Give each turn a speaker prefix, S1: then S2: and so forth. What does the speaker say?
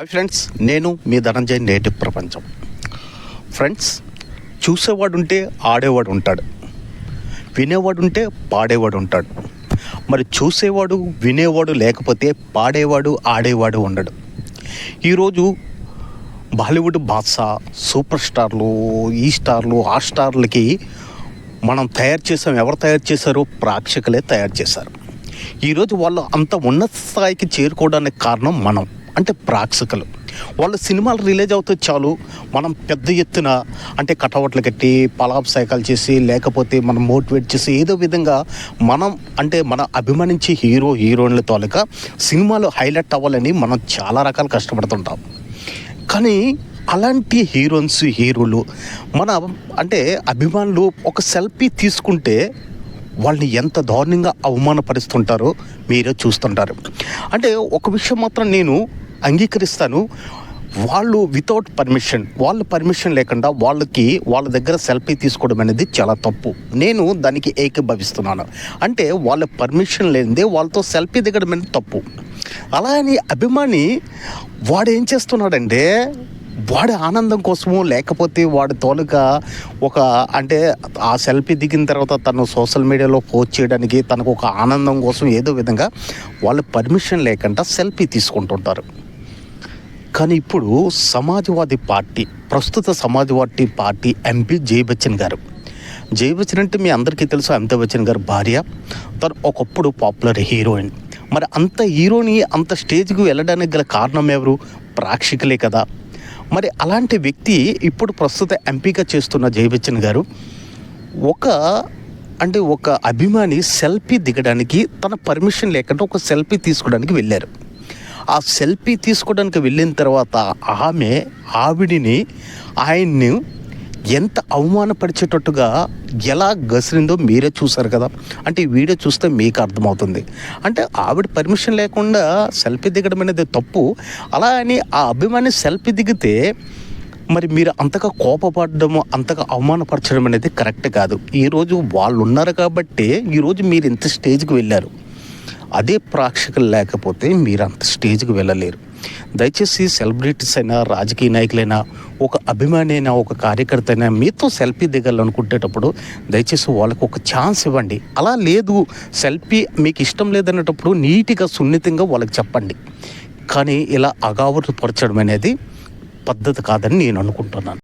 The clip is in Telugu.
S1: హాయ్ ఫ్రెండ్స్ నేను మీ ధనంజయ్ నేటి ప్రపంచం. ఫ్రెండ్స్ చూసేవాడు ఉంటే ఆడేవాడు ఉంటాడు వినేవాడు ఉంటే పాడేవాడు ఉంటాడు మరి చూసేవాడు వినేవాడు లేకపోతే పాడేవాడు ఆడేవాడు ఉండడు. ఈరోజు బాలీవుడ్ బాద్షా సూపర్ స్టార్లు ఈ స్టార్లు ఆ స్టార్లకి మనం తయారు చేసాం ఎవరు తయారు చేశారో ప్రేక్షకులే తయారు చేశారు. ఈరోజు వాళ్ళు అంత ఉన్నత స్థాయికి చేరుకోవడానికి కారణం మనం. అంటే ప్రేక్షకులు. వాళ్ళ సినిమాలు రిలీజ్ అవుతే చాలు మనం పెద్ద ఎత్తున అంటే కటౌట్లు కట్టి పలాభిషేకాలు చేసి లేకపోతే మనం మోటివేట్ చేసి ఏదో విధంగా మనం అంటే మన అభిమానించే హీరో హీరోయిన్ల తాలూకా సినిమాలు హైలైట్ అవ్వాలని మనం చాలా రకాలు కష్టపడుతుంటాం. కానీ అలాంటి హీరోయిన్స్ హీరోలు మన అంటే అభిమానులు ఒక సెల్ఫీ తీసుకుంటే వాళ్ళని ఎంత దారుణంగా అవమానపరుస్తుంటారో మీరే చూస్తుంటారు. అంటే ఒక విషయం మాత్రం నేను అంగీకరిస్తాను. వాళ్ళు వితౌట్ పర్మిషన్ వాళ్ళ పర్మిషన్ లేకుండా వాళ్ళకి వాళ్ళ దగ్గర సెల్ఫీ తీసుకోవడం అనేది చాలా తప్పు. నేను దానికి ఏకీభవిస్తున్నాను. అంటే వాళ్ళ పర్మిషన్ లేనిదే వాళ్ళతో సెల్ఫీ దిగడం అనేది తప్పు. అలా అని అభిమాని వాడు ఏం చేస్తున్నాడంటే వాడి ఆనందం కోసము లేకపోతే వాడి తోలుగా ఒక అంటే ఆ సెల్ఫీ దిగిన తర్వాత తను సోషల్ మీడియాలో పోస్ట్ చేయడానికి తనకు ఒక ఆనందం కోసం ఏదో విధంగా వాళ్ళు పర్మిషన్ లేకుండా సెల్ఫీ తీసుకుంటుంటారు. కానీ ఇప్పుడు సమాజ్వాదీ పార్టీ ప్రస్తుత సమాజ్వాదీ పార్టీ ఎంపీ జై బచ్చన్ గారు. జై బచ్చన్ అంటే మీ అందరికీ తెలుసు అమితాబ్ బచ్చన్ గారు భార్య తను ఒకప్పుడు పాపులర్ హీరోయిన్. మరి అంత హీరోని అంత స్టేజ్కి వెళ్ళడానికి గల కారణం ఎవరు? ప్రేక్షకులే కదా. మరి అలాంటి వ్యక్తి ఇప్పుడు ప్రస్తుత ఎంపీగా చేస్తున్న జై బచ్చన్ గారు ఒక అంటే ఒక అభిమాని సెల్ఫీ దిగడానికి తన పర్మిషన్ లేకుండా ఒక సెల్ఫీ తీసుకోవడానికి వెళ్ళారు. ఆ సెల్ఫీ తీసుకోవడానికి వెళ్ళిన తర్వాత ఆమె ఆవిడిని ఆయన్ని ఎంత అవమానపరిచేటట్టుగా ఎలా గసిరిందో మీరే చూసారు కదా. అంటే ఈ వీడియో చూస్తే మీకు అర్థమవుతుంది. అంటే ఆవిడ పర్మిషన్ లేకుండా సెల్ఫీ దిగడం అనేది తప్పు. అలా అని ఆ అభిమాని సెల్ఫీ దిగితే మరి మీరు అంతగా కోపపడడం అంతగా అవమానపరచడం అనేది కరెక్ట్ కాదు. ఈరోజు వాళ్ళు ఉన్నారు కాబట్టి ఈరోజు మీరు ఇంత స్టేజ్కి వెళ్ళారు. అదే ప్రేక్షకులు లేకపోతే మీరు అంత స్టేజ్కి వెళ్ళలేరు. దయచేసి సెలబ్రిటీస్ అయినా రాజకీయ నాయకులైనా ఒక అభిమాని అయినా ఒక కార్యకర్త అయినా మీతో సెల్ఫీ దిగాలనుకుంటేటప్పుడు దయచేసి వాళ్ళకు ఒక ఛాన్స్ ఇవ్వండి. అలా లేదు. సెల్ఫీ మీకు ఇష్టం లేదనేటప్పుడు నీట్గా సున్నితంగా వాళ్ళకి చెప్పండి. కానీ ఇలా అగావరు పరచడం అనేది పద్ధతి కాదని నేను అనుకుంటున్నాను.